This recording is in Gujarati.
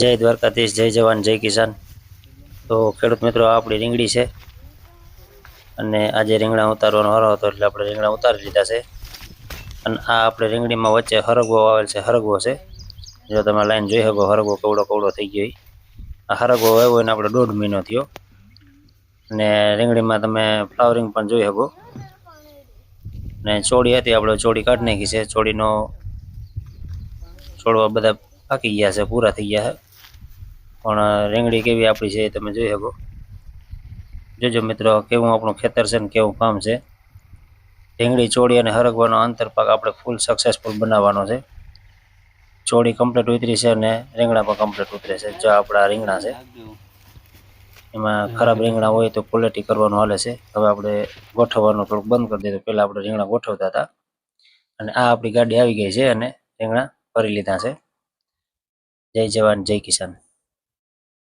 जय द्वारकाधीश जय जवान जय किसान तो खेड़ મિત્રો આ આપડી રીંગડી છે અને આજે રીંગણા ઉતારવાનો હરોતો એટલે આપણે રીંગણા ઉતારી લીધા છે અને આ આપણે રીંગડી માં વચ્ચે હરગવો આવે છે હરગવો છે જો તમે લાઈન જોઈ શકો હરગવો કવડો કવડો થઈ ગયો આ હરગવો આવ્યો ને આપણે દોઢ મહિનો થયો અને રીંગડી માં તમે ફ્લાવરિંગ પણ જોઈ શકો ને છોડી હતી આપણે છોડી કાઢની છે છોડી નો છોડવા બધા પાકી ગયા છે પૂરા થઈ ગયા છે પણ રીંગણી કેવી આપણી છે એ તમે જોઈ શકો જોજો મિત્રો કેવું આપણું ખેતર છે ને કેવું કામ છે રીંગણી ચોળી અને હરગવાનો આંતરપાક આપણે ફૂલ સક્સેસફુલ બનાવવાનો છે ચોળી કમ્પ્લીટ ઉતરી છે અને રીંગણા પણ કમ્પ્લીટ ઉતરે છે જો આપણા રીંગણા છે એમાં ખરાબ રીંગણા હોય તો ક્વોલિટી કરવાનું હાલે છે હવે આપણે ગોઠવવાનું થોડુંક બંધ કરી દીધું પહેલાં આપણે રીંગણા ગોઠવતા હતા અને આ આપણી ગાડી આવી ગઈ છે અને રીંગણા ભરી લીધા છે જય જવાન જય કિસાન